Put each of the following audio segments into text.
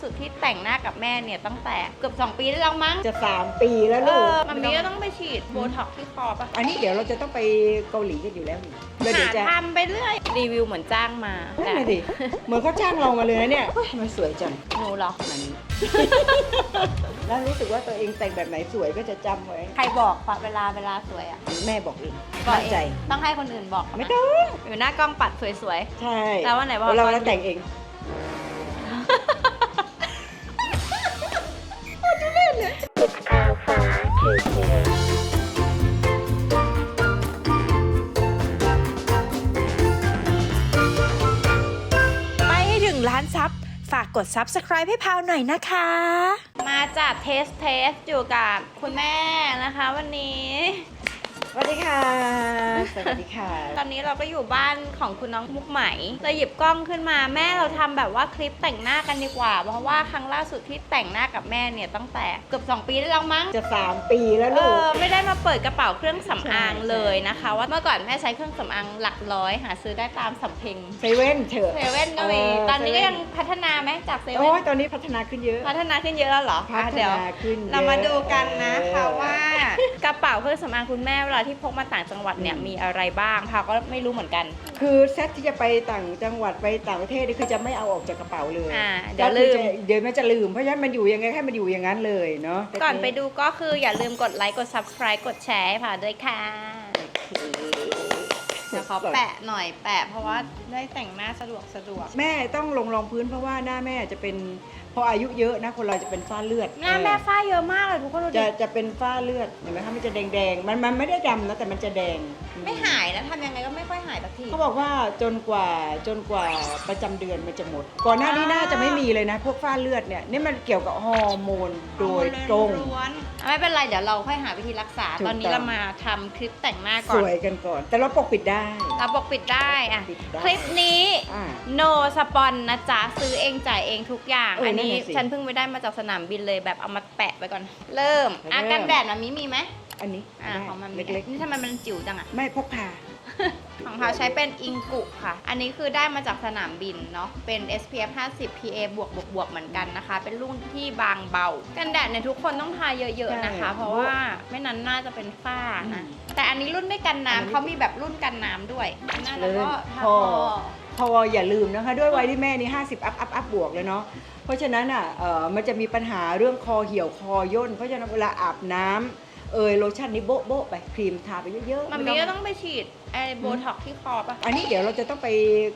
สุดที่แต่งหน้ากับแม่เนี่ยตั้งแต่เกือบ 2 ปีได้แล้วมั้งจะสามปีแล้วเอลูกอมันมีก็ต้องไปฉีดโบท็อกซ์ที่คอปะอันนี้เดี๋ยวเราจะต้องไปเกาหลีกันอยู่แล้วนี่แล้วเดี๋หายวจะทำไปเรื่อยรีวิวเหมือนจ้างมานั่นเลยดิเหมือนเขาจ้างเรามาเลยนะเนี่ยเฮ้ยทำไมสวยจังหนูเหรอ มันแล้วรู้สึกว่าตัวเองแต่งแบบไหนสวยก็จะจำไว้ ใครบอกปะเวลาเวลาสวยอะแม่บอกเองบอกมั่นเอใจ งต้องให้คนอื่นบอกไม่ต้อง อยู่หน้ากล้องปัดสวย ใช่แล้ววันไหนบอก เราตอนเราแต่งเอง ไปให้ถึงล้านซับฝากกด Subscribe ให้พาวหน่อยนะคะ มาจัดเทสเทสอยู่กับคุณแม่นะคะวันนี้ วัสดีค่ะ สวัสดีค่ะ ตอนนี้เราก็อยู่บ้านของคุณน้องมุกไหมเราหยิบกล้องขึ้นมาแม่เราทำแบบว่าคลิปแต่งหน้ากันดีกว่า เพราะว่าครั้งล่าสุดที่แต่งหน้ากับแม่เนี่ยตั้งแต่เกือบ2 ปีได้แล้วมั้งจะสามปีแล้วเอลูกอไม่ได้มาเปิดกระเป๋าเครื่องสำอางใช่เลยนะคะ ว่าเมื่อก่อนแม่ใช้เครื่องสำอางหลักร้อย หาซื้อได้ตามสำเพ็งเซเว่นเถอะเซเว่นก็มีเออตอนนี้ก็เซเว่นยังพัฒนาไหมจากเซโอ้เว่นยตอนนี้พัฒนาขึ้นเยอะ พัฒนาขึ้นเยอะแล้วเหรอพัอะฒเดี๋ยวนาขึ้นยอะเรามาดูกันนะเออคะว่า กระเป๋าเครื่องสำอางคุณแม่เวลาที่พกมาต่างจังหวัดเนี่ยอืมมีอะไรบ้างพาก็ไม่รู้เหมือนกัน คือเซตที่จะไปต่างจังหวัดไปต่างประเทศนี่คือจะไม่เอาออกจากกระเป๋าเลยอ่าเดี๋ยวก็คือลืมจะเดี๋ยวมันจะลืมเพราะฉะนั้นมันอยู่ยังไงให้มันอยู่อย่างนั้นเลยเนาะก่อนไปดูก็คืออย่าลืมกดไลค์กด subscribe กดแชร์ให้ผ่าด้วยค่ะเดี๋ยวขอแปะหน่อยแปะ เพราะว่าได้แต่งหน้าสะดวกสะดวก แม่ต้องลงรองพื้นเพราะว่าหน้าแม่จะเป็น พออายุเยอะนะคนเราจะเป็นฝ้าเลือดหน้าแม่ฝ้าเยอะมากเลยทุกคนดูดิจะจะเป็นฝ้าเลือดเห็นไหมคะมันจะแดงๆมันมันไม่ได้ดำนะแต่มันจะแดงไม่หายนะทำยังไงก็ไม่ค่อยหายสักทีเขาบอกว่าจนกว่าจนกว่าประจำเดือนมันจะหมด ก่อนหน้านี้น่าจะไม่มีเลยนะ พวกฝ้าเลือดเนี่ยนี่มันเกี่ยวกับฮอร์โมนโดยตรงล้วนๆไม่เป็นไรเดี๋ยวเราค่อยหาวิธีรักษาถูกตอนนี้ต้องเรามาทำคลิปแต่งหน้าก่สอนวยกันก่อน แต่เราปกปิดได้เราปกปิดได้อะปิดได้คลิปนี้อ่า no สปอนนะจ๊ะซื้อเองจ่ายเองทุกอย่างเอออัอันนี้นั่นน่ะสิ ฉันเพิ่งไปได้มาจากสนามบินเลยแบบเอามาแปะไปก่อน เริ่ม อะเริ่ม กันแดดมันมีมีไหมอันนี้อะของมันมีเล็กนี่ทำไมมันจิ๋วจังอะๆ ไม่พกพา ของเขาใช้เป็นอิงกุค่ะ อันนี้คือได้มาจากสนามบินเนาะ เป็น SPF 50 PA บวกบวกบวกเหมือนกันนะคะ เป็นรุ่นที่บางเบา กันแดดเนี่ยทุกคนต้องทาเยอะ ๆนะคะใช่เพราะว่าไม่นั้นน่าจะเป็นฝ้านะอืมแต่อันนี้รุ่นไม่กันอันนี้น้ำเขามีแบบรุ่นกันน้ำด้วยหน้าแล้วก็ทาพอคอพออย่าลืมนะคะ ด้วยวัยที่แม่นี่ 50 อัพอัพอัพบวกเลยเนาะเพราะฉะนั้นอะเออมันจะมีปัญหาเรื่องคอเหี่ยวคอย่นเพราะฉะนั้นเวลาอาบน้ำ เอยโลชั่นนี่โบ๊ะโบ๊ะไปครีมทาไปเยอะๆมันไมีก็ต้องไปฉีดไอ้โบท็อกซ์ที่คอปะอันนี้เดี๋ยวเราจะต้องไป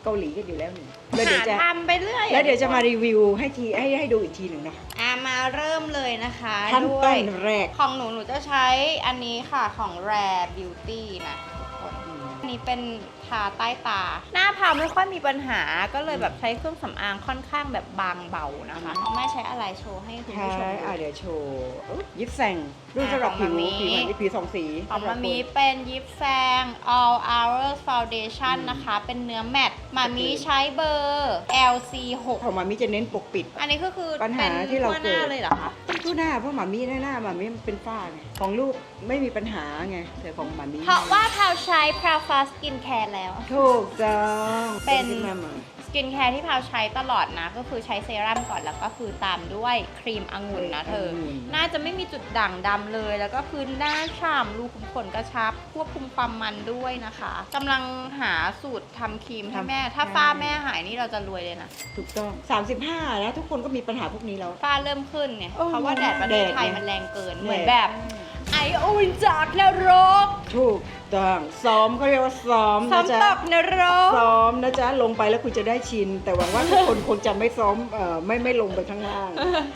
เกาหลีกันอยู่แล้วนี่แล้วเดี๋ยวหาจะทำไปเรื่อยแล้วเดี๋ยวจะมารีวิวให้ทีให้ให้ดูอีกทีหนึ่งนะอะมาเริ่มเลยนะคะขั้นด้วต้ย นแรก ของหนูหนูจะใช้อันนี้ค่ะของ Rare Beauty นะทุกคน อันนี้เป็น ทาใต้ตา หน้าพาวไม่ค่อยมีปัญหาก็เลยแบบใช้เครื่องสำอางค่อนข้างแบบบางเบานะคะน้องแม่ใช้อะไรโชว์ให้คุณใช่ผู้ชมอะดูเดี๋ยวโชว์อุ๊ยยิปแซงรุ่นสำหรับของผิวมามิ ผิวมันผิวสองสีของมามีสำหรับเป็นยิปแซง All Hours Foundation นะคะ เป็นเนื้อแมตต์มามีใช้เบอร์ LC6 คนของมามิจะเน้นปกปิด อันนี้ก็คือปัญหาเป็นที่เราทั่วหน้าเกิดเลยเหรอคะ ทุกหน้าเพราะหมามีหน้าหน้าหมามีมันเป็นฝ้าไงของลูกไม่มีปัญหาไงแต่ของหมามีเพราะว่าพาวใช้ p r a f a Skin Care แล้ว ถูกต้องเป็น ขึ้นมาใหม่ส กินแคร์ที่พาวใช้ตลอดนะ ก็คือใช้เซรั่มก่อนแล้วก็คือตามด้วยครีมองุ่นนะเธอองุ่นน่าจะไม่มีจุดด่างดำเลย แล้วก็คือหน้าฉ่ำรูขุมขนกระชับ ควบคุมความมันด้วยนะคะกำลังหาสูตรทำครีมให้แม่ ถ้าฝ้าแม่หายนี่เราจะรวยเลยนะ ถูกต้อง 35นะทุกคนก็มีปัญหาพวกนี้แล้ว ฝ้าเริ่มขึ้นไงโอ้เพราะว่าแดดประเทศไทยแดดมันแรงเกินแดดเหมือนแบบไอโอนจากนรก ถูกต้องซ้อมเขาเรียกว่าซ้อมซ้อนะมจ๊ะตกนรก ซ้อมนะจ๊ะลงไปแล้วคุณจะได้ชิน แต่หวังว่าทุกคนคงจะไม่ซ้อมเอ่อไม่ไม่ลงไปข้างล่าง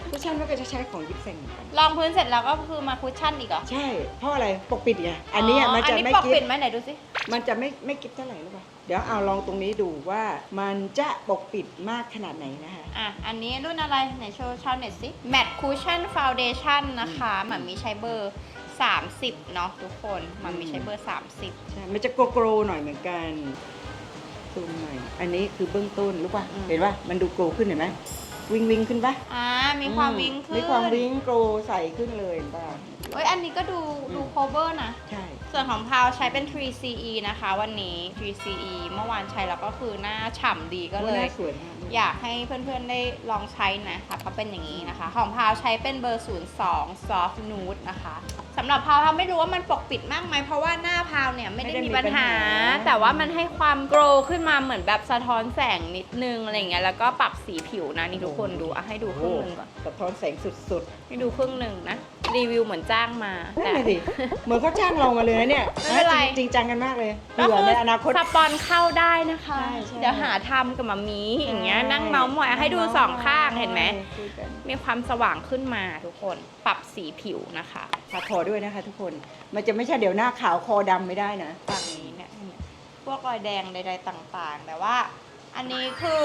เพราะฉะนั้นก็จะใช้ของยิปแซงเหมือนกันลองพื้นเสร็จแล้วก็คือมาคุชชั่นอีกเหรอใช่ เพราะอะไรปกปิดไงอันเนี้ยมันจะอันนี้ไม่ปกกิปิฟดไหมไหนดูสิ มันจะไม่ไม่กิฟเท่าไหร่หรือเปล่าเดี๋ยวเอาลองตรงนี้ดูว่ามันจะปกปิดมากขนาดไหนนะคะ อะ อันนี้รุ่นอะไร ไหนโชว์ชาวเน็ตสิ Matte Cushion Foundation นะคะหมันมีใช้เบอร์ 30 เนาะทุกคนหมันมีใช้เบอร์ 30 ใช่มันจะโกโกรหน่อยเหมือนกันซูมหน่อย อันนี้คือเบื้องต้นรู้ป่ะ อืม เห็นป่ะ มันดูโกรขึ้นเห็นไหมวิงวิงขึ้นป่ะอ่า มีความวิงขึ้นมีความวิงโกรใสขึ้นเลยเห็นป่ะ เอ้ย อันนี้ก็ดูดูโคเวอร์นะ ใช่ ส่วนของพาวใช้เป็น 3CE นะคะ วันนี้ 3CE เมื่อวานใช้แล้วก็คือหน้าฉ่ำดีก็เลโอ้หน้ายสวยมากอยากให้เพื่อนๆได้ลองใช้นะคะเขาเป็นอย่างนี้นะคะ ของพาวใช้เป็นเบอร์ 02 soft nude นะคะ สำหรับพาวพาวไม่รู้ว่ามันปกปิดมากไหมเพราะว่าหน้าพาวเนี่ยไม่ได้มีปัญหา แต่ว่ามันให้ความโกรขึ้นมาเหมือนแบบสะท้อนแสงนิดนึงอะไรอย่างเงี้ยแล้วก็ปรับสีผิวนะนี่ทุกคนดูอะให้ดูครึ่งหนึ่งก่อน สะท้อนแสงสุด ให้ดูครึ่งหนึ่งนะ รีวิวเหมือนจ้างมาๆนั่นแต่น่ะสิเหมือนเขาจ้างเรามาเลยนะเนี่ยไม่เป็นไร จริงจริงจังกันมากเลยก็เผื่อคือในอนาคต สปอนเข้าได้นะคะ ใช่ใช่เดี๋ยวหาทำกับมามีอย่างเงี้ย ใช่นั่งเมาส์มอยให้ดูสองข้างเห็นไหมคุยกันมีความสว่างขึ้นมาทุกคน ปรับสีผิวนะคะทาคอด้วยนะคะ ทุกคน มันจะไม่ใช่เดี๋ยวหน้าขาวคอดำไม่ได้นะ ฝั่งนี้เนี่ยเห็นไหมพวกรอยแดงใดๆต่างๆ แต่ว่า อันนี้คือ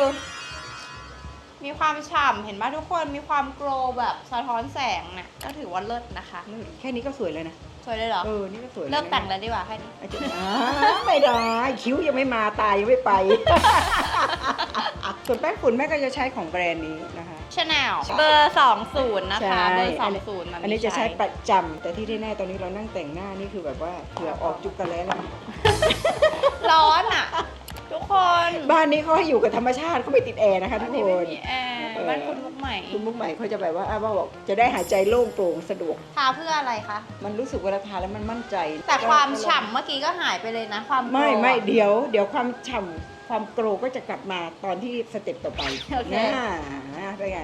มีความฉ่ำเห็นไหมทุกคนมีความโกลว์แบบสะท้อนแสงน่ะก็ถือว่าเลิศนะคะ แค่นี้ก็สวยเลยนะ สวยเลยเหรอ เออ นี่ก็สวยเลิกแต่งแล้วดีกว่าแค่นี้อาจจะอ่าไม่ได้ คิ้วยังไม่มาตายังไม่ไป ส่วนแป้งฝุ่นแม่ก็จะใช้ของแบรนด์นี้นะคะชาแนลเบอร์ 20 นะคะใช่เบอร์อันนี้20มันอันนี้จะใช้ประจำแต่ที่แน่ๆตอนนี้เรานั่งแต่งหน้านี่คือแบบว่าเผื่อออกจุกกันแล้วนะร้อนอะทุก คนบ้านนี้เขาให้อยู่กับธรรมชาติเขาไม่ติดแอร์นะคะอัทุนกนี้คไม่นมีแอร์เออ บ้านคุณลูกใหม่คุณมุกใหม่เขาจะแบบว่าอ้าวบอกจะได้หายใจโล่งโปร่งสะดวก ทาเพื่ออะไรคะ มันรู้สึกเวลาทาแล้วมันมั่นใจแต่ความฉ่ำเมื่อกี้ก็หายไปเลยนะ ความโกรธไม่ไม่เดี๋ยว เดี๋ยวความฉ่ำความโกรก็จะกลับมาตอนที่สเต็ปต่อไปโอเค นะเป็นไง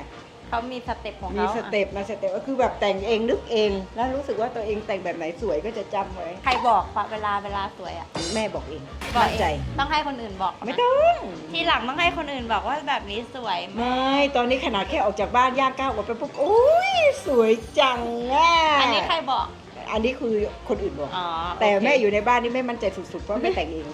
เขามีสเต็ปของมีเขาสเต็ปมาสเต็ปก็คือแบบแต่งเองนึกเอง แล้วรู้สึกว่าตัวเองแต่งแบบไหนสวยก็จะจำไว้ ใครบอกปะเวลาเวลาสวยอะแม่บอกเองบอกมั่นเอใจงต้องให้คนอื่นบอกนะไม่ต้องทีหลังต้องให้คนอื่นบอกว่าแบบนี้สวยไม่ตอนนี้ขนาดแค่ออกจากบ้านย่างก้าวออกไปปุ๊บโอ้ยสวยจังอะอันนี้ใครบอก อันนี้คือคนอื่นบอก อ๋อแต่โเคแม่อยู่ในบ้านนี่ไม่มั่นใจสุดๆเพราะไม่แต่งเอง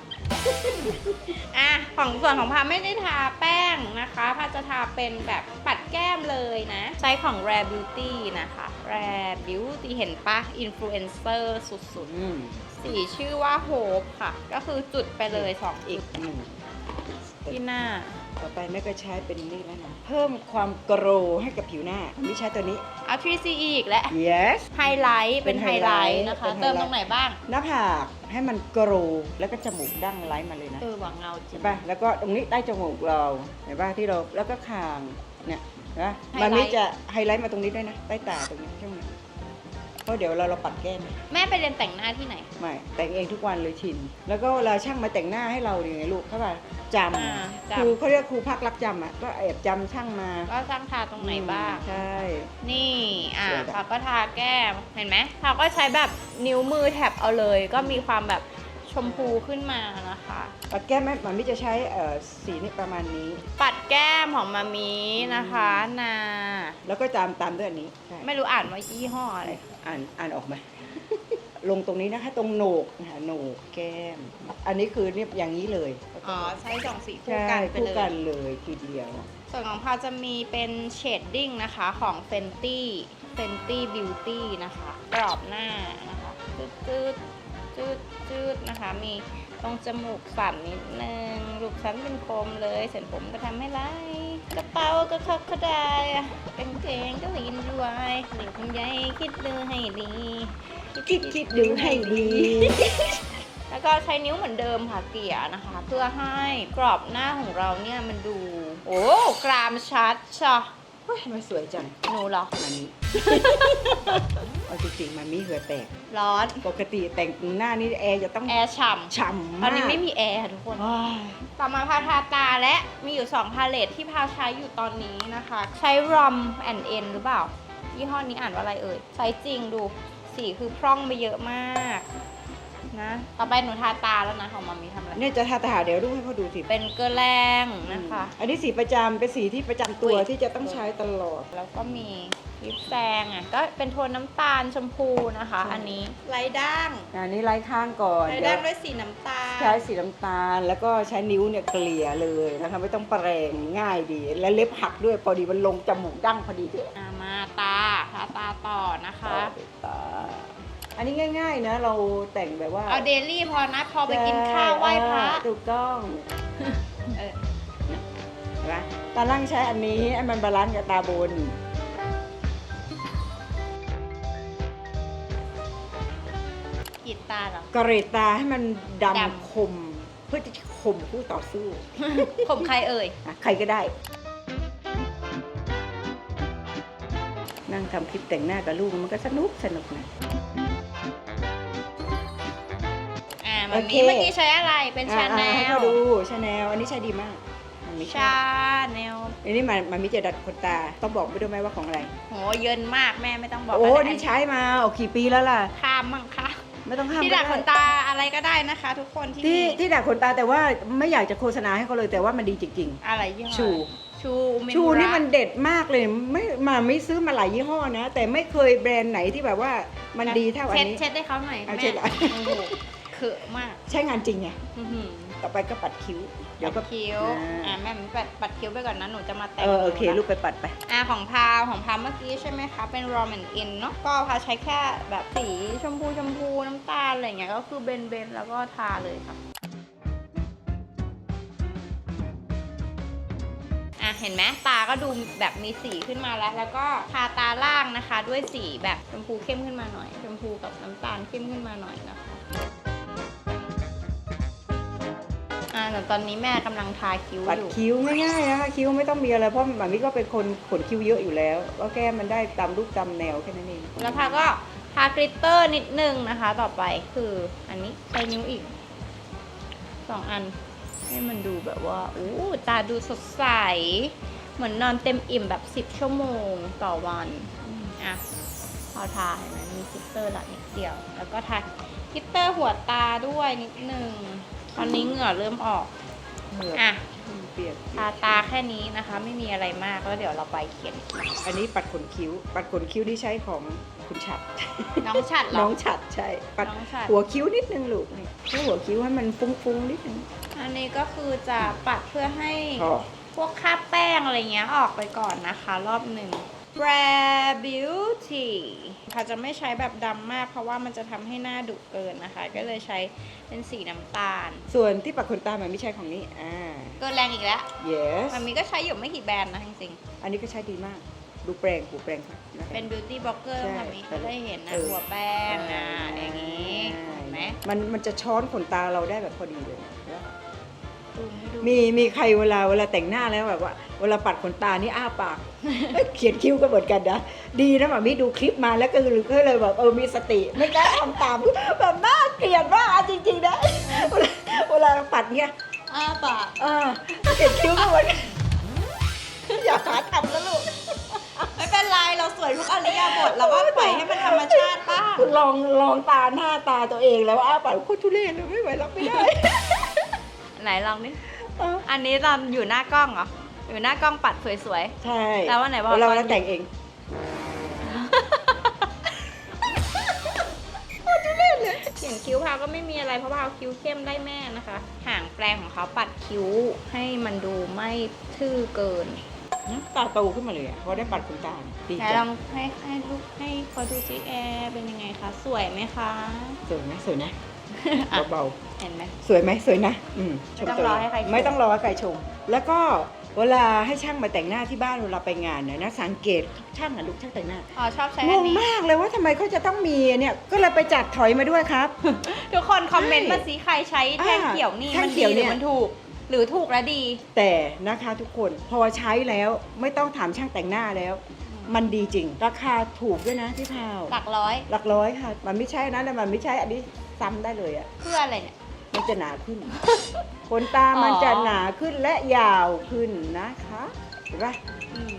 อะของส่วนของพาไม่ได้ทาแป้งนะคะพาจะทาเป็นแบบปัดแก้มเลยนะ ใช้ของ Rare Beauty นะคะ Rare Beauty เห็นปะอินฟลูเอนเซอร์สุดอืมๆสีชื่อว่า Hope ค่ะ ก็คือจุดไปเลยสองอีจุกดหนึ่งที่หน้า ต่อไปแม่ก็ใช้เป็นนี่แล้วนะเพิ่มความโกรให้กับผิวหน้าไม่ใช้ตัวนี้ เอา 3CE อีกแล้ว yes ไฮไลท์เป็นเป็นไฮไฮไลไลท์ท์นะคะเป็นไฮไลท์เติมตรงไหนบ้าง หน้าผากให้มันโกรแล้วก็จมูกดั้งไลท์มาเลยนะเออหวังเงาจริเห็งนป่ะแล้วก็ตรงนี้ใต้จมูกเราเห็นป่ะที่เราแล้วก็คางเนี่ยเห็นป่ะไฮไลท์ มันไม่จะไฮไลท์มาตรงนี้ด้วยนะใต้ตาตรงนี้ช่วงนี้ เพราะเดี๋ยวเราเราปัดแก้มแม่ไปเรียนแต่งหน้าที่ไหน ไม่แต่งเองทุกวันเลยชิน แล้วก็เวลาช่างมาแต่งหน้าให้เราเนี่ยไงลูกเขาว่าจอ่าำจำ ครูเขาเรียกครูพักรักจำอะก็แอบจำช่างมาก็สร้างทาตรงไหนบ้าง ใช่ นี่อะสวยแบบเขาก็ทาแก้ม เห็นไหมเขาก็ใช้แบบนิ้วมือแท็บเอาเลย ก็มีความแบบ ชมพูขึ้นมานะคะ ปัดแก้มแม่มันไม่จะใช้เอ่อสีนี่ประมาณนี้ ปัดแก้มของมามีนะคะนาแล้วก็ตามตามด้วยอันนี้ใช่ไม่รู้อ่านว่ายี่ห้ออะไร อ่านอ่านออกไหม ลงตรงนี้นะคะ ตรงโหนกนะคะโหนกแก้ม อันนี้คือเนี่ยอย่างนี้เลยอ๋อ ใช้สองสีคู่ใช่กันไปคู่เลกัยนเลยทีเดียว ส่วนของพาจะมีเป็นเชดดิ้งนะคะของ Fenty Fenty Beauty นะคะ กรอบหน้านะคะจืดจืด จืดจืดนะคะ มีตรงจมูกสั่นนิดนึงลูกฉันเป็นโคมเลย เส้นผมก็ทำให้ไรกระเป๋าก็คับก็ได้เป็นเกงก็ลินด้วยหลิงคุณยายคิดดูให้ดี คิดคิดดูให้ดี แล้วก็ใช้นิ้วเหมือนเดิมค่ะเกลี่ยนะคะ เพื่อให้กรอบหน้าของเราเนี่ยมันดู โอ้กรามชัดชะ เฮ้ยทำไมสวยจังหนูเหรอ มานี้เอาจริงๆมันมีเหงื่อแตก ร้อน ปกติแต่งหน้านี่แอร์จะต้องแอร์ฉ่ฉ่ำำตมาอกนนี้ไม่มีแอร์ค่ะทุกคนว้ายต่อมาพาทาตาและมีอยู่ 2 พาเลตที่พาใช้อยู่ตอนนี้นะคะ ใช้รอมแอนเอ็นหรือเปล่า ยี่ห้อนี้อ่านว่าอะไรเอ่ย ใช้จริงดู สีคือพร่องไปเยอะมาก นะ ต่อไปหนูทาตาแล้วนะของมามีทำอะไร เนี่ยจะทาตาเดี๋ยวดูให้เขาดูสิเป็นเกลือแรงนะคะ อันนี้สีประจำเป็นสีที่ประจำตัวอุ๊ย ที่จะต้องใช้ตลอด แล้วก็มีลิปแซงอะก็เป็นโทนน้ำตาลชมพูนะคะ ใช่ อันนี้ไร้ด่างอันนี้ไล่ข้างก่อนไร้เดี๋ด่ายวงด้วยสีน้ำตาลใช้สีน้ำตาลแล้วก็ใช้นิ้วเนี่ยเกลี่ยเลยนะคะไม่ต้องแปรงง่ายดี และเล็บหักด้วยพอดีมันลงจมูกดั้งพอดีด้วยอะมาตาทาตาต่อนะคะ ตา อันนี้ง่าย ๆ นะ เราแต่งแบบว่าเอาเดลี่พอนะ พอไปกินข้าวไหว้พระเออถูกต้องเออเห็นไหมตาล่างใช้อันนี้ให้มันบาลานซ์กับตาบนยรีดตาเหรอ กระเรตตาให้มันดดำำคม เพื่อจะคมคู่ต่อสู้ผมใครเอ่ย อะใครก็ได้ นั่งทำคลิปแต่งหน้ากับลูกมันก็สนุกสนุกนะ อ่ามันโอเคมีเมื่อกี้ใช้อะไรเป็นชาแนอะให้ลเขาดูชาแนลอันนี้ใช้ดีมากมันไม่ใช่ชาแนลอันนี้มันมันมีจะดัดขนตาต้องบอกไม่ได้ไหมว่าของอะไรโหเยินมากแม่ไม่ต้องบอกโอ้ก็ได้นี่ใช้มาโอ้กี่ปีแล้วล่ะ ข้ามมั่งค่ะไม่ต้องห้ามที่ดัดก็ขไนตาอะไรก็ได้นะคะ ทุกคนที่ที่นี่ที่ดัดขนตาแต่ว่าไม่อยากจะโฆษณาให้เขาเลยแต่ว่ามันดีจริง อะไรยี่ห้อชู ชูมิๆชูนี่มันเด็ดมากเลยไม่มาไม่ซื้อมาหลายยี่ห้อนะ แต่ไม่เคยแบรนด์ไหนที่แบบว่ามันดีเท่าอันเช็ดนี้ เช็ดให้เขาหน่อยเอาแม่เช็ดอะโอ้โห เขอะมากใช้งานจริงไงอื้อหือต่อไปก็ปัดคิ้วเดี๋ยวก็ปัดคิ้วอ่าอ่าแม่ปัดปัดคิ้วไปก่อนนะหนูจะมาแต่งเออโอเคหนูนะ ลูกไปปัดไป อ่าของพาวของพาวเมื่อกี้ใช่ไหมคะ เป็น raw and in เนาะก็พาวใช้แค่แบบสีชมพูชมพูน้ำตาลอะไรเงี้ยก็คือเบนเบนๆแล้วก็ทาเลยค่ะอะเห็นไหมตาก็ดูแบบมีสีขึ้นมาแล้ว แล้วก็ทาตาล่างนะคะ ด้วยสีแบบชมพูเข้มขึ้นมาหน่อย ชมพูกับน้ำตาลเข้มขึ้นมาหน่อยนะคะ อ่าแต่ตอนนี้แม่กำลังทาคิ้วปัดอยู่ คิ้วง่ายๆนะคะคิ้วไม่ต้องมีอะไรเพราะหมามิก็เป็นคนขนคิ้วเยอะอยู่แล้ว ก็แก้มันได้ตามรูปตามแนวแค่นั้นเองแล้วพาก็ทากริตเตอร์นิดนึงนะคะ ต่อไปคืออันนี้ใช้นิ้วอีกสองอัน ให้มันดูแบบว่าอู้ตาดูสดใส เหมือนนอนเต็มอิ่มแบบ 10 ชั่วโมงต่อวันอืมอะพอทาเห็นไหมมีกริตเตอร์ละนิดเดียว แล้วก็ทากริตเตอร์หัวตาด้วยนิดนึง ตอนนี้เหงื่อเริ่มออกเหมือกอะเปียกทาตาแค่นี้นะคะ ไม่มีอะไรมากแล้วเดี๋ยวเราไปเขียนคิ้วอันนี้ปัดขนคิ้ว ปัดขนคิ้วที่ใช้ของคุณฉัด น้องฉัดเหรน้อองฉัดใช่ ปัดน้องฉัดหัวคิ้วนิดนึงลูกนี่ให้หัวคิ้วให้มันฟุ้งๆนิดนึงอันนี้ก็คือจะปัดเพื่อให้ พอ พวกคราบแป้งอะไรเงี้ยออกไปก่อนนะคะ รอบหนึ่ง Rare Beauty ค่ะจะไม่ใช้แบบดำมาก เพราะว่ามันจะทำให้หน้าดุเกินนะคะ ก็เลยใช้เป็นสีน้ำตาล ส่วนที่ปัดขนตามันไม่ใช่ของนี้อ่าเกินแรงอีกแล้ว yes มันมีก็ใช้อยู่ไม่กี่แบรนด์นะจริงอันนี้ก็ใช้ดีมาก ดูแปลงหูแปลงค่ะนะๆคะ เป็น beauty blogger ใช่ค่ะมีก็ได้เห็นนะเออ หัวแป้งนะอย่างนี้เห็นไหมมันมันจะช้อนขนตาเราได้แบบพอดีเลยนะซูมให้ดู มีมีใครเวลาเวลาแต่งหน้าแล้วแบบว่า เวลาปัดขนตานี่อ้าปากเอ้ยเขียนคิ้วก็เหมือนกันนะ ดีนะหมามิดูคลิปมาแล้วก็คือก็เลยแบบเออมีสติ ไม่กล้าทำตามแบบน่าเกลียดมากอะจริงๆนะเวลาเวลาปัดเนี่ยอ้าปากเออเขียนคิ้วก็เหมือนกันอย่าหาทำนะลูกไม่เป็นไรเราสวยทุกอริยาบทเราก็ปล่อยให้มันธรรมชาติบ้างลองลองตาหน้าตาตัวเองแล้วอ้าปากโคตรทุเรศเลยไม่ไหวรับไม่ได้ ไหนลองดิเอออันนี้ตอนอยู่หน้ากล้องเหรอ อยู่หน้ากล้องปัดสวย ใช่แล้ววันไหนบอกเวลาตอนเราแต่งเองๆเขียนคิ้วพาวก็ไม่มีอะไรเพราะพาวคิ้วเข้มได้แม่นะคะ หางแปรงของเขาปัดคิ้วให้มันดูไม่ทื่อเกินตาโตขึ้นมาเลยอะเพราะได้ปัดขนตาดีไหนจัลองงให้ให้ลูกให้เขาดูซิแอร์เป็นยังไงคะ สวยไหมคะ สวยนะสวยนะอะเบาเห็นไหม ๆสวยไหมสวยนะ อืมชมไม่ต้องตัวรอเให้ใครชม ไม่ต้องรอให้ใครชม แล้วก็ เวลาให้ช่างมาแต่งหน้าที่บ้านเวลาไปงานเนี่ยนะสังเกตช่างอะลูกช่างแต่งหน้าอ๋อชอบใช้งอันงนี้ มากเลยว่าทำไมเขาจะต้องมีเนี่ยก็เลยไปจัดถอยมาด้วยครับ ทุกคนคอมเมนต์มาสิใครใช้แท่งอ่าเขียวนี่แท่มังนเขีดียวหเนี่รือย มันถูก หรือถูกและดี แต่นะคะทุกคนพอใช้แล้วไม่ต้องถามช่างแต่งหน้าแล้ว มันดีจริง ราคาถูกด้วยนะพี่พาวหลักร้อย หลักร้อยค่ะ มันไม่ใช่นะแต่มันไม่ใช่อันนี้ซ้ำได้เลยอะเพื่ออะไรเนี่ย มันจะหนาขึ้น ขนตามันจะหนาขึ้นและยาวขึ้นนะคะเห็นปะอืม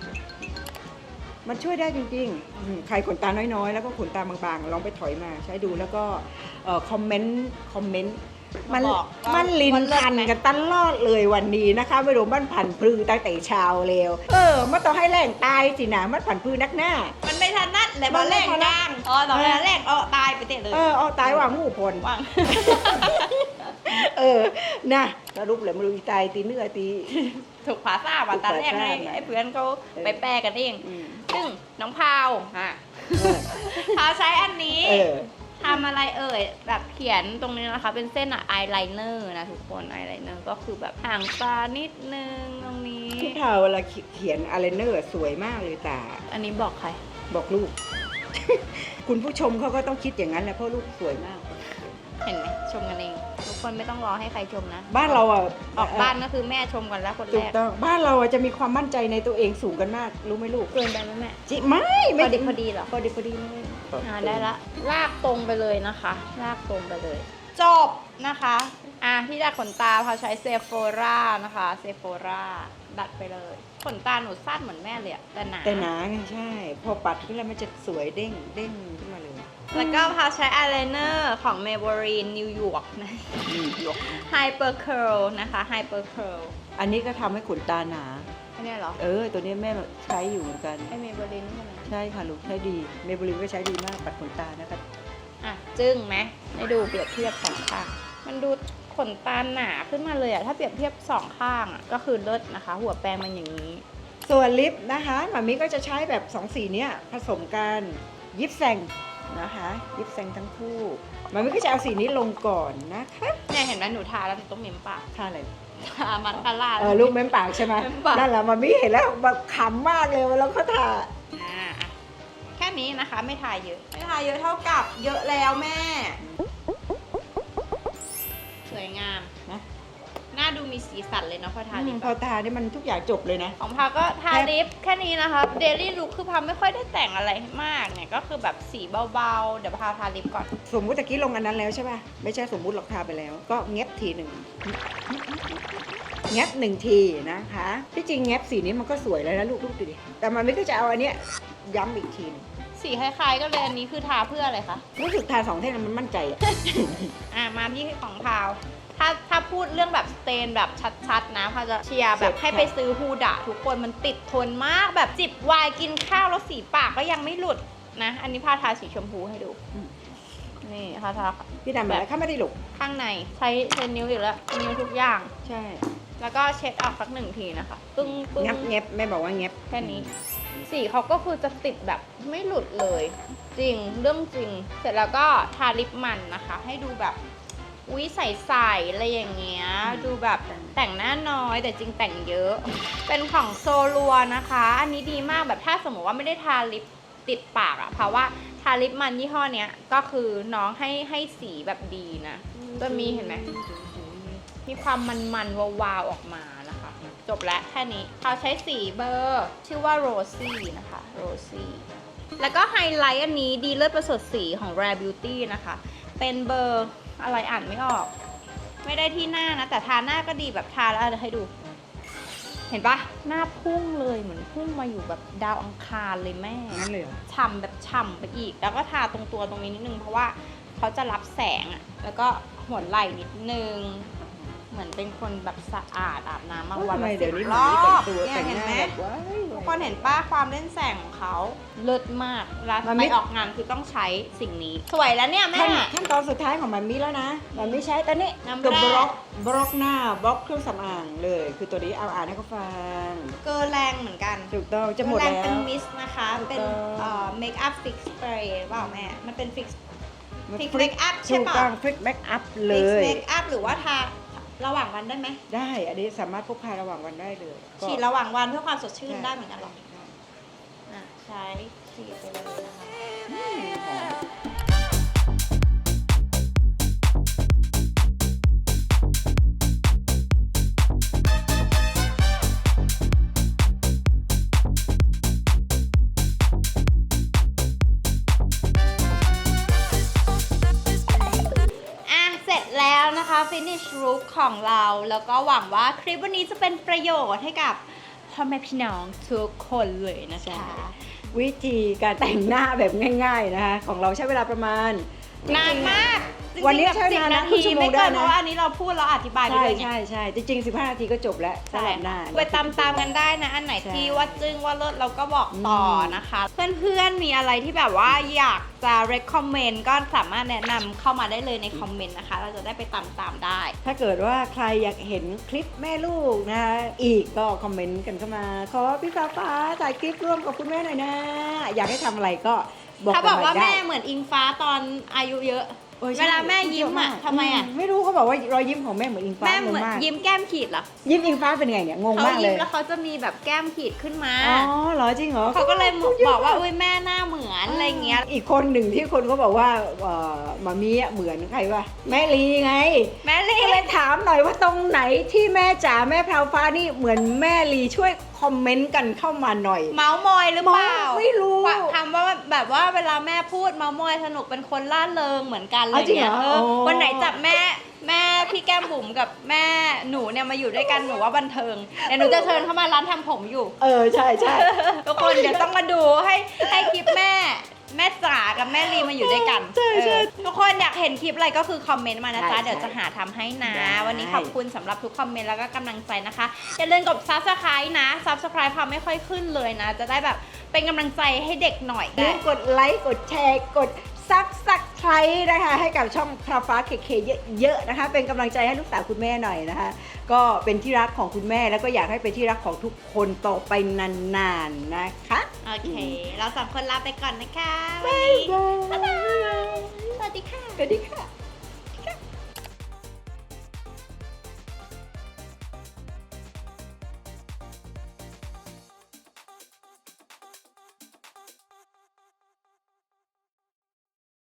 มันช่วยได้จริงๆอืมใครขนตาน้อยๆ แล้วก็ขนตาบางๆ ลองไปถอยมาใช้ดูแล้วก็เอ่อคอมเมนต์ คอมเมนต์ มันมาบอกว่ามันลินว่าเลิศพันไหมกันตลอดเลยวันนี้นะคะไม่รู้มันผันพลือตั้งแต่เช้าแล้วเออมันต้องให้แรงตายสินะมันผันพลือนักหน้า มันไม่ทันนัดเลยมับอนลไม่แรกทันนัดกลางอ๋อตอนแรกแรกอ๋อตายไปเตะเลย เออเอาตายว่างหูพลว่าง เออนะสรุปเลยไม่รู้อีตายตีเนื้อตี ถูกภาษาว่าตอนแรกให้ถูกภาษาไอ้เพื่อนเขาไปแปลกันเองอืมซึ่งน้องพาวอะเออพาวใช้อันนี้เออทำอะไรเอ่ยแบบเขียนตรงนี้นะคะ เป็นเส้นอะอายไลเนอร์นะทุกคนอายไลเนอร์ก็คือแบบห่างตานิดนึงตรงนี้พี่พาวเวลาเขียนอะไรเนอร์สวยมากเลยตา อันนี้บอกใคร บอกลูก คุณผู้ชมเขาก็ต้องคิดอย่างนั้นแหละเพราะลูกสวยมาก เห็นไหมชมกันเอง ทุกคนไม่ต้องรอให้ใครชมนะ บ้านเราอะออกบ้านก็คือแม่ชมก่อนแล้วคนถูแรกกต้องบ้านเราอะจะมีความมั่นใจในตัวเองสูงกันมาก รู้ไหมลูกเกินไปไหมแม่จิไม่พไม่อดีพอดีเหรอพอดีพอดีเลยอ่าได้ละ ลากตรงไปเลยนะคะ ลากตรงไปเลย จบนะคะ อะที่ดัดขนตาพาใช้เซโฟรานะคะเซโฟราดัดไปเลย ขนตาหนูสั้นเหมือนแม่เลยอะแต่หนาแต่หนาไงใช่ พอปัดขึ้นแล้วมันจะสวยเด้งเด้งขึ้นมาเลย แล้วก็พาใช้อายไลเนอร์ของ Maybelline New York นะ นี่ยก Hyper Curl นะคะ Hyper Curl อันนี้ก็ทำให้ขนตาหนา อันเนี้ยเหรอ เออ ตัวนี้แม่ใช้อยู่เหมือนกัน ไอ Maybelline ใช่ไหม ใช่ค่ะลูกใช้ดีเมเบลินก็ใช้ดีมากปัดขนตานะคะ อะ จึ้งไหมให้ดูเปรียบเทียบสองข้าง มันดูขนตาหนาขึ้นมาเลยอะถ้าเปรียบเทียบสองข้างอะก็คือเลิศนะคะ หัวแปรงมันอย่างนี้ ส่วนลิปนะคะหมามิก็จะใช้แบบสองสีเนี้ยผสมกันยิปแซง นะคะยิปแซงทั้งคู่หมามิก็จะเอาสีนี้ลงก่อนนะคะเนี่ยเห็นไหมหนูทาแล้วหนูต้องเมมปากท่าอะไรทามันคาร่า เออลูกเม้มปากใช่ไหมเม้มปาก นั่นแหละหมามิเห็นแล้วแบบขำมากเลยเวลาเขาทาอ่าอะแค่นี้นะคะไม่ทาเยอะ ไม่ทาเยอะเท่ากับเยอะแล้วแม่ สวยงามนะหน้า ดูมีสีสันเลยเนาะพอทาลิปพอทาเนี่ยมันทุกอย่างจบเลยนะ ของพาก็ทาลิปแค่นี้นะคะเดลี่ลุคคือพาไม่ค่อยได้แต่งอะไรมากเนี่ยก็คือแบบสีเบาๆ เดี๋ยวพาทาลิปก่อน สมมุติตะกี้ลงอันนั้นแล้วใช่ป่ะ ไม่ใช่สมมุติหรอกทาไปแล้ว ก็เงียบทีหนึ่งเงียบหนึ่งทีนะคะ ที่จริงเงียบสีนี้มันก็สวยแล้วนะลูกลูกดูดิ แต่มันไม่ก็จะเอาอันเนี้ยย้ำอีกทีหนึงสีคล้ายๆก็เลยอันนี้คือทาเพื่ออะไรคะ รู้สึกทาสองเท่านั้นมันมั่นใจอะ อะมาที่ของพาว ถ้าถ้าพูดเรื่องแบบสเตนแบบชัดๆนะพาวจะเชียร์แบบให้ไปซื้อฮูดะทุกคนมันติดทนมากแบบจิบไวายกินข้าวแล้วสีปากก็ยังไม่หลุดนะ อันนี้พาทาสีชมพูให้ดูอืมนี่พาทาพี่ดำมาแล้วข้าไม่ได้หลกข้างในใช้ใช้นิ้วอีกแล้วนิ้วทุกอย่าง ใช่ แล้วก็เช็ดออกสักหนึ่งทีนะคะปึ้งปึ้งงับเงียบแม่บอกว่าเงียบแค่นี้สีเขาก็คือจะติดแบบไม่หลุดเลย จริงเรื่องจริง เสร็จแล้วก็ทาลิปมันนะคะ ให้ดูแบบ อุ้ยใสๆอะไรอย่างเงี้ย ดูแบบแต่งหน้าน้อยแต่จริงแต่งเยอะ เป็นของโซลัวนะคะ อันนี้ดีมากแบบถ้าสมมติว่าไม่ได้ทาลิปติดปากอะเพราะว่าทาลิปมันยี่ห้อเนี้ยก็คือน้องให้ให้สีแบบดีนะจะมีเห็นไหมมีความมันๆวาวๆออกมานะคะ จบแล้วแค่นี้เขาใช้สีเบอร์ ชื่อว่าโรซี่นะคะโรซี่แล้วก็ไฮไลท์อันนี้ดีเลิศประเสริฐสีของ Rare Beauty นะคะ เป็นเบอร์ อะไรอ่านไม่ออก ไม่ได้ที่หน้านะ แต่ทาหน้าก็ดีแบบทาแล้วให้ดู เห็นปะหน้าพุ่งเลยเหมือนพุ่งมาอยู่แบบดาวอังคารเลยแม่งั้นเลยเหรอฉ่ำแบบฉ่ำไปอีก แล้วก็ทาตรงตัวตรงนี้นิดนึงเพราะว่าเขาจะรับแสงอะแล้วก็หัวไหล่นิดนึง เหมือนเป็นคนแบบสะอาดอาบน้ำมาวันทำไมละเดี๋สิยวบนี้รมันอแต่งบตัวเนี่ยแต่งเห็นหไหมน้าแบบว้าย ทุกคนเห็นป้าความเล่นแสงของเขาเลิศมากเวลามันไปไม่ ออกงานคือต้องใช้สิ่งนี้ สวยแล้วเนี่ยแม่ ขั้นขั้นตอนสุดท้ายของมันมีแล้วนะมันไม่ใช้ตอนนี้น้ำตัวแร่บล็อกบล็อกหน้าบล็อกเครื่องสำอางเลย คือตัวนี้เอาอ่านให้เขาฟังเกินแรงเหมือนกัน ถูกต้องจะหมดแรงแล้เป็นว มิสต์นะคะ ถูกเป็นต้องเมคอัพฟิกสเปรย์เปล่าแม่ มันเป็นฟิกมัน Fix ฟลิก Make Up ใช่ถูกปะ ต้องฟลิกแบ็กอัพเลฟิกย เมคอัพหรือว่าทา ระหว่างวันได้ไหมได้อันนี้สามารถพกพาระหว่างวันได้เลยก็ฉีดระหว่างวันเพื่อความสดชื่นใช่ได้เหมือนกันเหรออะใช้ฉีดไปเลยนะคะ อืมหอม finish look ของเรา แล้วก็หวังว่าคลิปวันนี้จะเป็นประโยชน์ให้กับพ่อแม่พี่น้องทุกคนเลยนะคะวิธีการแต่งหน้าแบบง่าย ๆนะคะ ของเราใช้เวลาประมาณนานมากจ ริงๆวันนี้แบบใช้สิบนานนานะครึ่ทีงชั่วโมไม่งเกิได้นเพนะราะว่าอันนี้เราพูดแล้วอธิบายไปใช่เลยไง ใช่ใช่จริงๆ15นาทีก็จบแล้วสำใช่หรับหน้า ไปตามตามๆกันได้นะ อันไหนใช่ที่ว่าจึ้งว่าเลิศเราก็บอกต่ออม นะคะ เพื่อนๆมีอะไรที่แบบว่าอยากจะ recommend ก็สามารถแนะนำเข้ามาได้เลยในคอมเมนต์นะคะ เราจะได้ไปตามตามๆได้ ถ้าเกิดว่าใครอยากเห็นคลิปแม่ลูกนะคะ อีกก็คอมเมนต์กันเข้ามา ขอพี่ฟ้าฟ้าถ่ายคลิปร่วมกับคุณแม่หน่อยนะ อยากให้ทำอะไรก็บอกถ้ากันบอกว่ามาได้แม่เหมือนอิงฟ้าตอนอายุเยอะ ออใช่เวลาแม่ยิ้มอะเยกทำไมอะ ไม่รู้เขาบอกว่ารอยยิ้มของแม่เหมือนอิงฟ้าแม่เหมือนากยิ้มแก้มขีดเหรอยิ้มอิงฟ้าเป็นไงเนี่ยงงเขามากเลยิ้มยแล้วเขาจะมีแบบแก้มขีดขึ้นมา อ๋อเหรอจริงเหรอ เขาก็เลยบอกว่าอุ้ยแม่หน้าเหมือน อะไรเงี้ย อีกคนหนึ่งที่คนเขาบอกว่าเอ่อมามีอะเหมือนใครวะแม่ลีไงแม่ลีก็เลยถามหน่อยว่าตรงไหนที่แม่จ๋าแม่แพรวฟ้านี่เหมือนแม่ลีช่วยคอมเมนต์กันเข้ามาหน่อย เมาส์มอยหรือเปล่าไม่รู้ว่าคำว่าแบบว่าเวลาแม่พูดเมาส์มอยสนุกเป็นคนล่าเริงเหมือนกันเลอ๋ยอจริงเหรเนี่อยเออโอ้วันไหนจับแม่ แม่พี่แก้มบุ๋มกับแม่หนูเนี่ยมาอยู่ด้วยกันหนูว่าบันเทิงเดี๋ยวหนูจะเชิญเข้ามาร้านทำผมอยู่ เออใช่ใช่ ทุกคนเดี๋ยวต้องมาดูให้ให้คลิปแม่ แม่จ๋ากับแม่ลีมาอยู่ด้วยกันใช่ใช่เออทุกคนอยากเห็นคลิปอะไรก็คือคอมเมนต์มานะจ๊ะ ใช่เดี๋ยวจะหาทำให้นะ ได้ วันนี้ขอบคุณสำหรับทุกคอมเมนต์แล้วก็กำลังใจนะคะ อย่าลืมกด subscribe นะ subscribe พาไม่ค่อยขึ้นเลยนะ จะได้แบบเป็นกำลังใจให้เด็กหน่อย ลืมกดไลค์กดแชร์กด ซับสไครต์นะคะให้กับช่องพระฟ้าเคเคเยอะๆนะคะ เป็นกำลังใจให้ลูกสาวคุณแม่หน่อยนะคะ ก็เป็นที่รักของคุณแม่แล้วก็อยากให้เป็นที่รักของทุกคนต่อไปนานๆนะคะ โอเค เราสองคนลาไปก่อนนะคะ วันนี้บ๊ายบายสวัสดีค่ะ สวัสดีค่ะ